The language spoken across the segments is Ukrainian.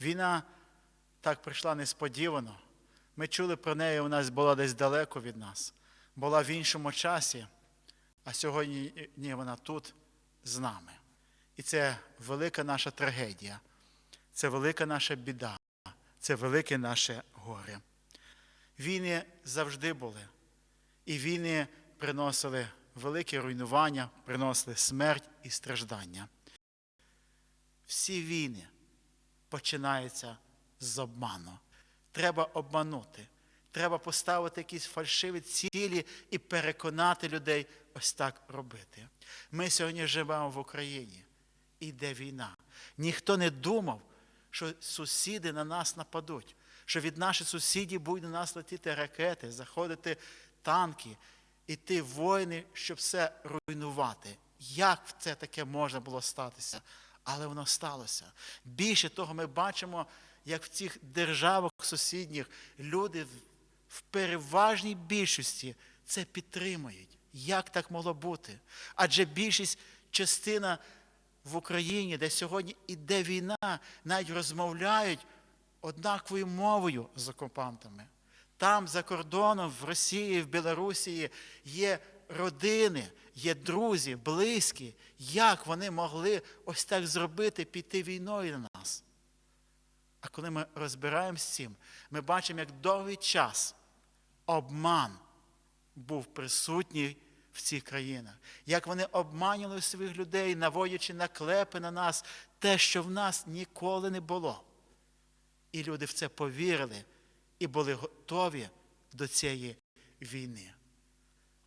Війна так прийшла несподівано. Ми чули про неї, вона була десь далеко від нас, була в іншому часі, а сьогодні ні, вона тут з нами. І це велика наша трагедія, це велика наша біда, це велике наше горе. Війни завжди були, і війни приносили велике руйнування, приносили смерть і страждання. Всі війни починаються з обману. Треба обманути. Треба поставити якісь фальшиві цілі і переконати людей ось так робити. Ми сьогодні живемо в Україні. Іде війна. Ніхто не думав, що сусіди на нас нападуть, що від наших сусідів будуть на нас летіти ракети, заходити танки, іти воїни, щоб все руйнувати. Як це таке можна було статися? Але воно сталося. Більше того, ми бачимо, як в цих державах сусідніх люди в переважній більшості це підтримують. Як так могло бути? Адже більшість частина в Україні, де сьогодні іде війна, навіть розмовляють однаковою мовою з окупантами. Там, за кордоном, в Росії, в Білорусі є родини, є друзі, близькі. Як вони могли ось так зробити, піти війною на нас? А коли ми розбираємося з цим, ми бачимо, як довгий час обман був присутній в цих країнах, як вони обманювали своїх людей, наводячи наклепи на нас те, що в нас ніколи не було. І люди в це повірили і були готові до цієї війни.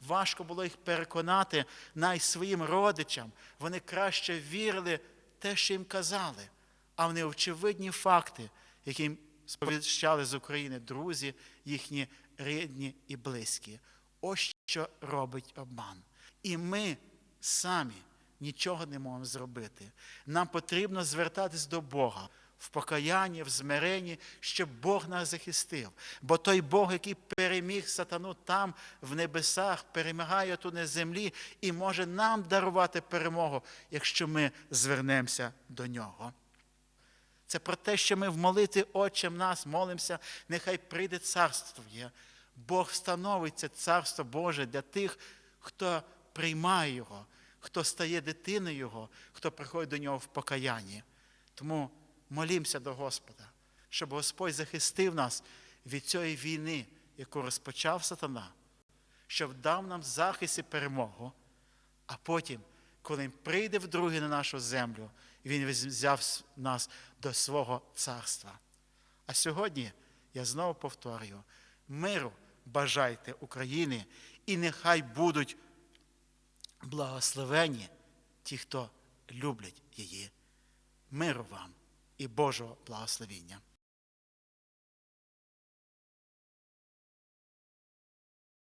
Важко було їх переконати навіть своїм родичам. Вони краще вірили те, що їм казали, а в неочевидні факти, які їм сповіщали з України друзі, їхні рідні і близькі. Ось що робить обман. І ми самі нічого не можемо зробити. Нам потрібно звертатись до Бога в покаянні, в змиренні, щоб Бог нас захистив. Бо той Бог, який переміг сатану там, в небесах, перемагає тут на землі і може нам дарувати перемогу, якщо ми звернемося до нього. Це про те, що ми в молитві Отчем нас молимося, нехай прийде царство. Бог встановить це царство Боже для тих, хто приймає Його, хто стає дитиною Його, хто приходить до нього в покаянні. Тому молімося до Господа, щоб Господь захистив нас від цієї війни, яку розпочав сатана, щоб дав нам захист і перемогу, а потім, коли він прийде вдруге на нашу землю, він взяв нас до свого царства. А сьогодні я знову повторюю: миру бажайте Україні, і нехай будуть благословені ті, хто люблять її. Миру вам і Божого благословіння.